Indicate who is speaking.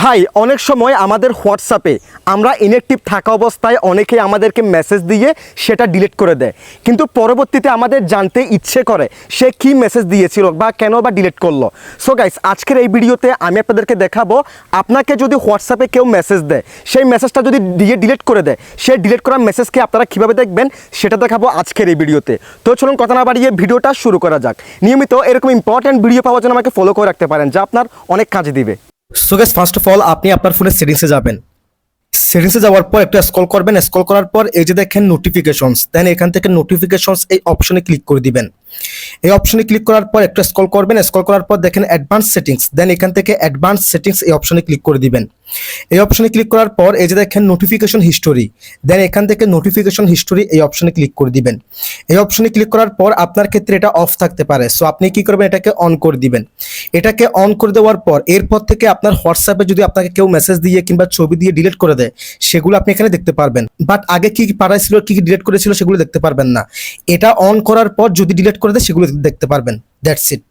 Speaker 1: ভাই, অনেক সময় আমাদের হোয়াটসঅ্যাপে আমরা ইনঅ্যাক্টিভ থাকা অবস্থায় অনেকেই আমাদেরকে মেসেজ দিয়ে সেটা ডিলিট করে দেয়। কিন্তু পরবর্তীতে আমাদের জানতে ইচ্ছে করে সে কি মেসেজ দিয়েছিল বা কেন বা ডিলিট করল। সো গাইস আজকের এই ভিডিওতে আমি আপনাদেরকে দেখাবো, আপনাকে যদি হোয়াটসঅ্যাপে কেউ মেসেজ দেয়, সেই মেসেজটা যদি দিয়ে ডিলিট করে দেয়, সে ডিলিট করা মেসেজকে আপনারা কীভাবে দেখবেন, সেটা দেখাবো আজকের এই ভিডিওতে। তো চলুন কথা না বাড়িয়ে ভিডিওটা শুরু করা যাক। নিয়মিত এরকম ইম্পর্ট্যান্ট ভিডিও পাওয়ার জন্য আমাকে ফলো করে রাখতে পারেন, যা আপনার অনেক কাজে দিবে। So guys first of all আপনি আপনার ফোনে সেটিংসে যাবেন। সেটিংসে যাওয়ার পর একটু স্ক্রল করবেন। স্ক্রল করার পর এই যে দেখেন নোটিফিকেশনস দেন এখান থেকে নোটিফিকেশনস এই অপশনে ক্লিক করে দিবেন। এই অপশনে ক্লিক করার পর একটু স্ক্রল করবেন। স্ক্রল করার পর দেখেন অ্যাডভান্স সেটিংস দেন এখান থেকে অ্যাডভান্স সেটিংস এই অপশনে ক্লিক করে দিবেন। এই অপশনে ক্লিক করার পর এই যে দেখেন নোটিফিকেশন হিস্টোরি দেন এখান থেকে নোটিফিকেশন হিস্টোরি এই অপশনে ক্লিক করে দিবেন। এই অপশনে ক্লিক করার পর আপনার ক্ষেত্রে এটা অফ থাকতে পারে। সো আপনি কি করবেন? এটাকে অন করে দিবেন। এটাকে অন করে দেওয়ার পর এরপর থেকে আপনার হোয়াটসঅ্যাপে যদি আপনাকে কেউ মেসেজ দিয়ে কিংবা ছবি দিয়ে ডিলিট করে দেয়, সেগুলো আপনি এখানে দেখতে পারবেন। বাট আগে কি কি পাঠাইছিল কি কি ডিলিট করেছিল, সেগুলো দেখতে পারবেন না। এটা অন করার পর যদি ডিলিট করে দেয় সেগুলো দেখতে পারবেন। That's it